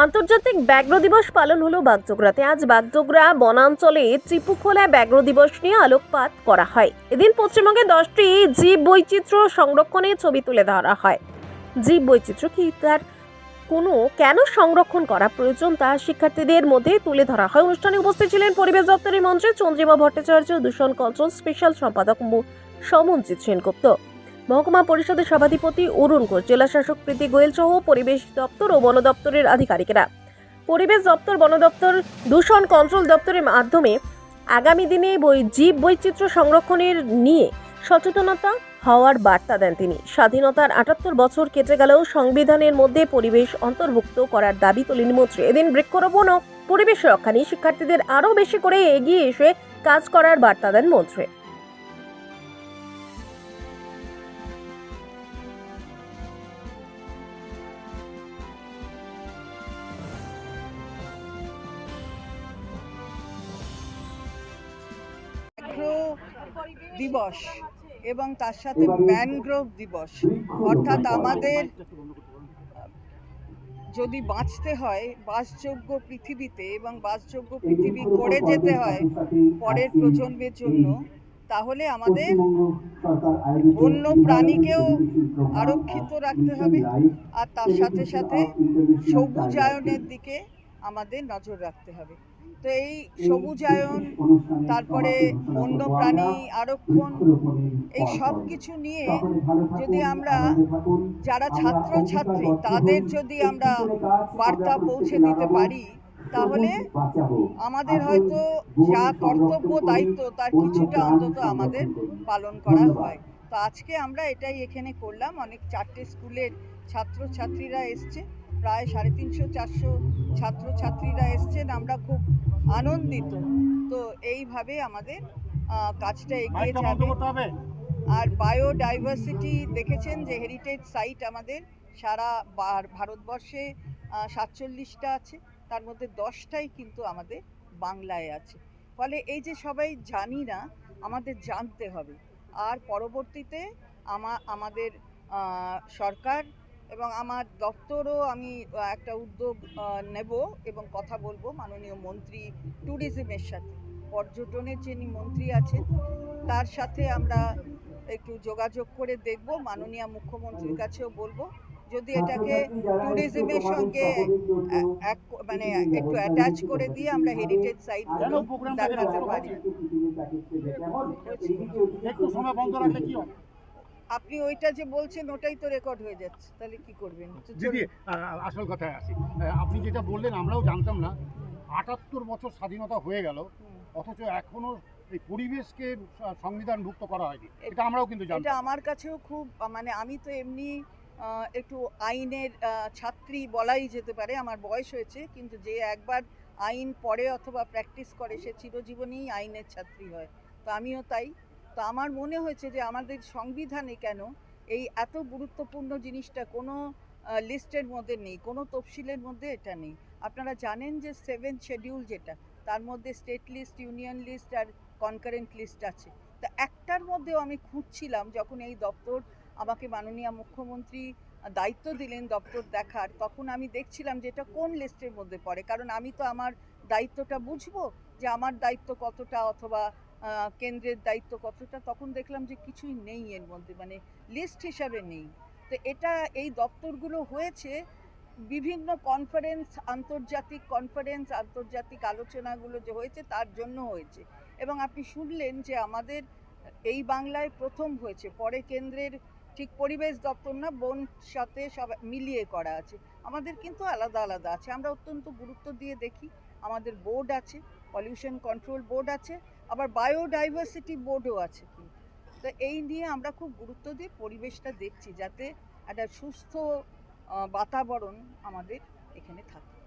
আন্তর্জাতিক ব্যাঘ্র দিবস পালন হলো বাগডোগরাতে আজ বাগডোগরা বনাঞ্চলে ত্রিপুখোলা ব্যাঘ্র দিবস নিয়ে আলোকপাত করা হয়। এদিন পশ্চিমবঙ্গে দশটি জীব বৈচিত্র্য সংরক্ষণের ছবি তুলে ধরা হয়। জীব বৈচিত্র্য কি? তার কোনো কেন সংরক্ষণ করা প্রয়োজন তা শিক্ষার্থীদের মধ্যে তুলে ধরা হয়। অনুষ্ঠানে উপস্থিত ছিলেন পরিবেশ দপ্তরের মন্ত্রী চন্দ্রিমা ভট্টাচার্য, দূষণ কন্ট্রোল স্পেশাল সম্পাদক সমনজিৎ সেনগুপ্ত। মহকুমা পরিষদের সভাধিপতি অরুণ ঘোষ, জেলা শাসক প্রীতি গোয়েল সহ পরিবেশ দপ্তর ও বন দপ্তরের আধিকারিকেরা। পরিবেশ দপ্তর, বন দপ্তর, দূষণ কন্ট্রোল দপ্তরের মাধ্যমে আগামী দিনে বই জীব বৈচিত্র্য সংরক্ষণের নিয়ে সচেতনতা হওয়ার বার্তা দেন তিনি। স্বাধীনতার আটাত্তর বছর কেটে গেলেও সংবিধানের মধ্যে পরিবেশ অন্তর্ভুক্ত করার দাবি তোলেন মন্ত্রী। এদিন বৃক্ষরোপণ ও পরিবেশ রক্ষা নিয়ে শিক্ষার্থীদের আরও বেশি করে এগিয়ে এসে কাজ করার বার্তা দেন মন্ত্রী। দিবস এবং তার সাথে ম্যানগ্রোভ দিবস। অর্থাৎ আমাদের যদি বাঁচতে হয় বাসযোগ্য পৃথিবীতে এবং বাসযোগ্য পৃথিবী করে যেতে হয় পরের প্রজন্মের জন্য তাহলে আমাদের বন্য প্রাণীকেও আরক্ষিত রাখতে হবে আর তার সাথে সাথে সবুজায়নের দিকে আমাদের নজর রাখতে হবে। তো এই সবুজায়ন তারপরে বন্য প্রাণী আরক্ষণ এই সব কিছু নিয়ে যদি আমরা যারা ছাত্র ছাত্রী তাদের যদি আমরা বার্তা পৌঁছে দিতে পারি তাহলে আমাদের হয়তো যা কর্তব্য দায়িত্ব তার কিছুটা অন্তত আমাদের পালন করা হয়। তো আজকে আমরা এটাই এখানে করলাম। অনেক চারটে স্কুলের ছাত্র ছাত্রীরা এসছে। প্রায় সাড়ে তিনশো চারশো ছাত্র ছাত্রীরা এসছেন। আমরা খুব আনন্দিত। তো এইভাবে আমাদের কাজটা এগিয়ে যাবে। আর বায়োডাইভার্সিটি দেখেছেন যে হেরিটেজ সাইট আমাদের সারা বার- ভারতবর্ষে সাতচল্লিশটা আছে। তার মধ্যে দশটাই কিন্তু আমাদের বাংলায় আছে। ফলে এই যে সবাই জানি না আমাদের জানতে হবে। আর পরবর্তীতে আমা আমাদের সরকার এবং আমার দপ্তরও আমি একটা উদ্যোগ নেব এবং কথা বলব মাননীয় মন্ত্রী ট্যুরিজমের সাথে। পর্যটনের যিনি মন্ত্রী আছেন তার সাথে আমরা একটু যোগাযোগ করে দেখব মাননীয় মুখ্যমন্ত্রীর কাছেও বলব। যদি এটাকে ট্যুরিজমের সঙ্গে এক মানে একটু অ্যাটাচ করে দিয়ে আমরা হেরিটেজ সাইটগুলো দেখাতে পারি। একটু সময় বন্ধ রাখলে কি আপনি ওইটা যে বলছেন ওটাই তো রেকর্ড হয়ে যাচ্ছে। তাহলে কি করবেন? দিদি আসল কথায় আসি। আপনি যেটা বললেন আমরাও জানতাম না। আটাত্তর বছর স্বাধীনতা হয়ে গেল অথচ এখনও এই পরিবেশকে সংবিধানভুক্ত করা হয়নি। এটা আমরাও কিন্তু এটা আমার কাছেও খুব মানে আমি তো এমনি একটু আইনের ছাত্রী বলাই যেতে পারে আমার বয়স হয়েছে কিন্তু যে একবার আইন পড়ে অথবা প্র্যাকটিস করে সে চিরজীবনেই আইনের ছাত্রী হয়। তো আমিও তাই। তো আমার মনে হয়েছে যে আমাদের সংবিধানে কেন এই এত গুরুত্বপূর্ণ জিনিসটা কোনো লিস্টের মধ্যে নেই, কোনো তফসিলের মধ্যে এটা নেই। আপনারা জানেন যে সেভেন শেডিউল যেটা, তার মধ্যে স্টেট লিস্ট, ইউনিয়ন লিস্ট আর কনকারেন্ট লিস্ট আছে। তা একটার মধ্যেও আমি খুঁজছিলাম যখন এই দপ্তর আমাকে মাননীয় মুখ্যমন্ত্রী দায়িত্ব দিলেন দপ্তর দেখার, তখন আমি দেখছিলাম যে এটা কোন লিস্টের মধ্যে পড়ে। কারণ আমি তো আমার দায়িত্বটা বুঝব যে আমার দায়িত্ব কতটা অথবা কেন্দ্রের দায়িত্ব কতটা, তখন দেখলাম যে কিছুই নেই এর মধ্যে মানে লিস্ট হিসাবে নেই। তো এটা এই দপ্তরগুলো হয়েছে, বিভিন্ন কনফারেন্স আন্তর্জাতিক কনফারেন্স আন্তর্জাতিক আলোচনাগুলো যে হয়েছে তার জন্য হয়েছে। এবং আপনি শুনলেন যে আমাদের এই বাংলায় প্রথম হয়েছে, পরে কেন্দ্রের ঠিক পরিবেশ দপ্তর না বন সাথে সব মিলিয়ে করা আছে। আমাদের কিন্তু আলাদা আলাদা আছে। আমরা অত্যন্ত গুরুত্ব দিয়ে দেখি। আমাদের বোর্ড আছে, পলিউশন কন্ট্রোল বোর্ড আছে, আবার বায়োডাইভার্সিটি বোর্ডও আছে কিন্তু। তো এই নিয়ে আমরা খুব গুরুত্ব দিয়ে পরিবেশটা দেখছি যাতে একটা সুস্থ বাতাবরণ আমাদের এখানে থাকে।